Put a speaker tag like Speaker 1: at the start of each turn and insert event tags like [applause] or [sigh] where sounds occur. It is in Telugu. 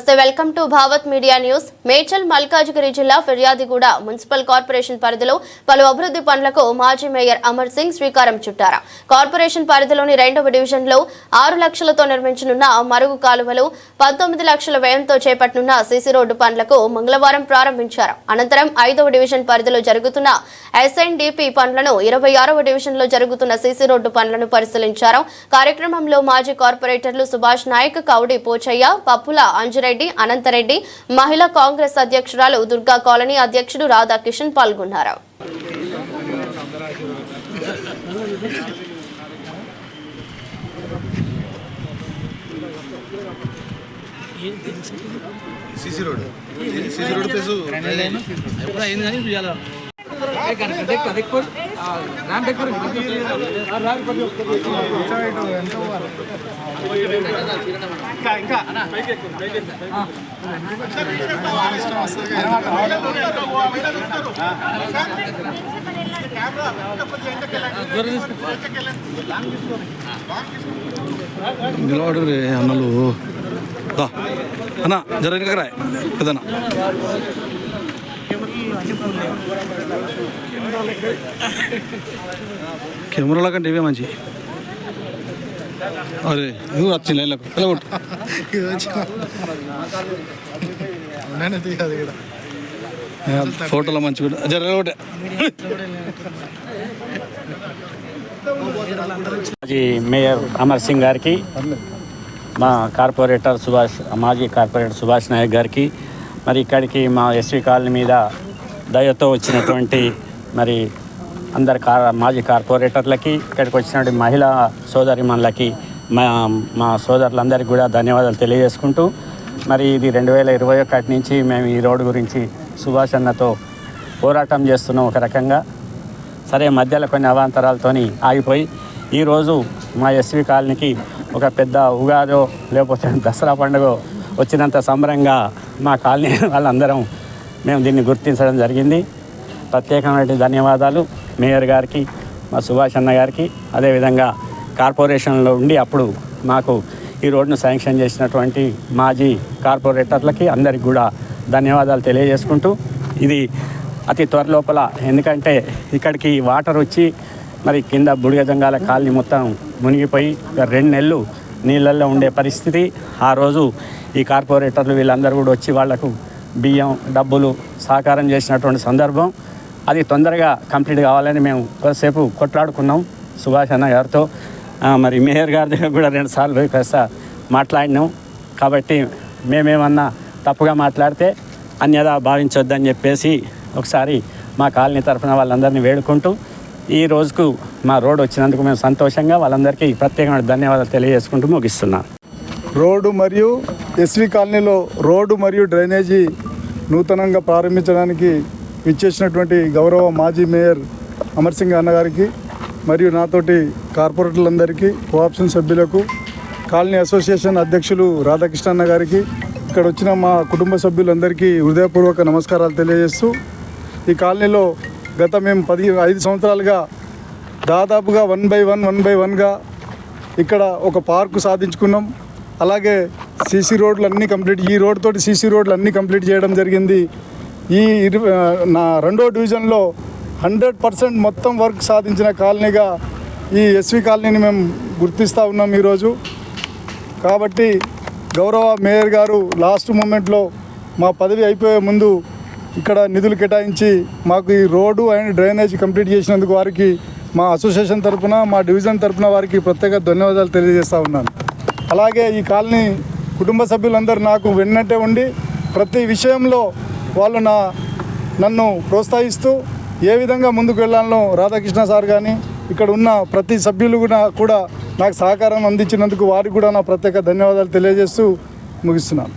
Speaker 1: నమస్తే welcome to Bhavat media news. Medchal Malkajgiri జిల్లా ఫిర్యాదిగూడ మున్సిపల్ కార్పొరేషన్ పరిధిలో పలు అభివృద్ధి పనులకు మాజీ మేయర్ అమర్ సింగ్ శ్రీకారం చుట్టారు. కార్పొరేషన్ పరిధిలోని రెండవ డివిజన్లో ఆరు లక్షలతో నిర్మించనున్న మరుగు కాలువలు పంతొమ్మిది లక్షల వ్యయంతో చేపట్టనున్న సీసీ రోడ్డు పనులకు మంగళవారం ప్రారంభించారు. అనంతరం ఐదవ డివిజన్ పరిధిలో జరుగుతున్న ఎస్ఎన్డిపి పనులను ఇరవై ఆరవ డివిజన్లో జరుగుతున్న సీసీ రోడ్డు పనులను పరిశీలించారు. కార్యక్రమంలో మాజీ కార్పొరేటర్లు సుభాష్ నాయక్ కౌడి పోచయ్య పప్పుల అంజిరెడ్డి అనంతరెడ్డి మహిళా కాంగ్రెస్ అధ్యక్షురాలు దుర్గా కాలనీ అధ్యక్షుడు రాధాకిషన్ పాల్గొన్నారు.
Speaker 2: CC road. CC road plus
Speaker 3: ఎప్పుడు అయింది కానీ
Speaker 2: నిలబడు రే అన్నలు? అన్న జర పెద్దనా కెమెరాల కంటే ఇవే మంచి అరే ఇది వచ్చింది లైన్లకు వెళ్ళగొట్టు ఫోటోలో మంచి జర వెళ్ళగొట్టే
Speaker 4: మాజీ మేయర్ అమర్ సింగ్ గారికి మా కార్పొరేటర్ సుభాష్ మాజీ కార్పొరేటర్ సుభాష్ నాయక్ గారికి మరి ఇక్కడికి మా ఎస్వి కాలనీ మీద దయతో వచ్చినటువంటి మరి అందరు కార్ మాజీ కార్పొరేటర్లకి ఇక్కడికి వచ్చినటువంటి మహిళా సోదరిమణులకి మా మా సోదరులందరికీ కూడా ధన్యవాదాలు తెలియజేసుకుంటూ మరి ఇది రెండు వేల ఇరవై ఒకటి నుంచి మేము ఈ రోడ్డు గురించి సుభాష్ అన్నతో పోరాటం చేస్తున్నాం ఒక రకంగా. సరే మధ్యలో కొన్ని అవాంతరాలతోని ఆగిపోయి ఈరోజు మా ఎస్వి కాలనీకి ఒక పెద్ద ఉగాదో లేకపోతే దసరా పండుగ వచ్చినంత సంబరంగా మా కాలనీ [laughs] వాళ్ళందరం మేము దీన్ని గుర్తించడం జరిగింది. ప్రత్యేకమైన ధన్యవాదాలు. మేయర్ గారికి మా సుభాష్ అన్న గారికి. అదేవిధంగా కార్పొరేషన్లో ఉండి అప్పుడు మాకు ఈ రోడ్ను శాంక్షన్ చేసినటువంటి మాజీ కార్పొరేటర్లకి అందరికి కూడా ధన్యవాదాలు తెలియజేసుకుంటూ ఇది అతి త్వరలోపల ఎందుకంటే ఇక్కడికి వాటర్ వచ్చి మరి కింద బుడిగజంగాల కాలనీ మొత్తం మునిగిపోయి రెండు నెలలు నీళ్ళల్లో ఉండే పరిస్థితి. ఆ రోజు ఈ కార్పొరేటర్లు వీళ్ళందరూ కూడా వచ్చి వాళ్ళకు బియ్యం డబ్బులు సహకారం చేసినటువంటి సందర్భం. అది తొందరగా కంప్లీట్ కావాలని మేము కొద్దిసేపు కొట్లాడుకున్నాం. సుభాష్ అన్న గారితో. మరి మేయర్ గారి దగ్గర కూడా రెండు సార్లు పోయి కాస్త మాట్లాడినాం. కాబట్టి మేమేమన్నా తప్పుగా మాట్లాడితే అన్యదా భావించొద్దని చెప్పేసి ఒకసారి మా కాలనీ తరఫున వాళ్ళందరినీ వేడుకుంటూ ఈ రోజుకు మా రోడ్ వచ్చినందుకు మేము సంతోషంగా వాళ్ళందరికీ ప్రత్యేకమైన ధన్యవాదాలు తెలియజేసుకుంటూ ముగిస్తున్నాను.
Speaker 5: రోడ్డు మరియు ఎస్వి కాలనీలో రోడ్డు మరియు డ్రైనేజీ నూతనంగా ప్రారంభించడానికి ఇచ్చేసినటువంటి గౌరవ మాజీ మేయర్ అమర్సింగ్ అన్నగారికి మరియు నాతోటి కార్పొరేటర్లందరికీ కోఆప్షన్ సభ్యులకు కాలనీ అసోసియేషన్ అధ్యక్షులు రాధాకృష్ణ అన్న గారికి ఇక్కడ వచ్చిన మా కుటుంబ సభ్యులందరికీ హృదయపూర్వక నమస్కారాలు తెలియజేస్తూ ఈ కాలనీలో గత మేము పది ఐదు సంవత్సరాలుగా దాదాపుగా one by one one by వన్గా ఇక్కడ ఒక పార్కు సాధించుకున్నాం. అలాగే సీసీ రోడ్లు అన్నీ కంప్లీట్ ఈ రోడ్ తోటి సీసీ రోడ్లు అన్నీ కంప్లీట్ చేయడం జరిగింది. ఈ ఇరు నా రెండో డివిజన్లో హండ్రెడ్ పర్సెంట్ మొత్తం వర్క్ సాధించిన కాలనీగా ఈ ఎస్వి కాలనీని మేము గుర్తిస్తూ ఉన్నాం ఈరోజు. కాబట్టి గౌరవ మేయర్ గారు లాస్ట్ మూమెంట్లో మా పదవి అయిపోయే ముందు ఇక్కడ నిధులు కేటాయించి మాకు ఈ రోడ్డు అండ్ డ్రైనేజ్ కంప్లీట్ చేసినందుకు వారికి మా అసోసియేషన్ తరపున మా డివిజన్ తరపున వారికి ప్రత్యేక ధన్యవాదాలు తెలియజేస్తూ ఉన్నాను. అలాగే ఈ కాలనీ కుటుంబ సభ్యులందరూ నాకు వెన్నట్టే ఉండి ప్రతి విషయంలో వాళ్ళు నా నన్ను ప్రోత్సహిస్తూ ఏ విధంగా ముందుకు వెళ్ళాలో రాధాకృష్ణ సార్ కానీ ఇక్కడ ఉన్న ప్రతి సభ్యులు కూడా కూడా నాకు సహకారం అందించినందుకు వారికి కూడా నా ప్రత్యేక ధన్యవాదాలు తెలియజేస్తూ ముగిస్తున్నాను.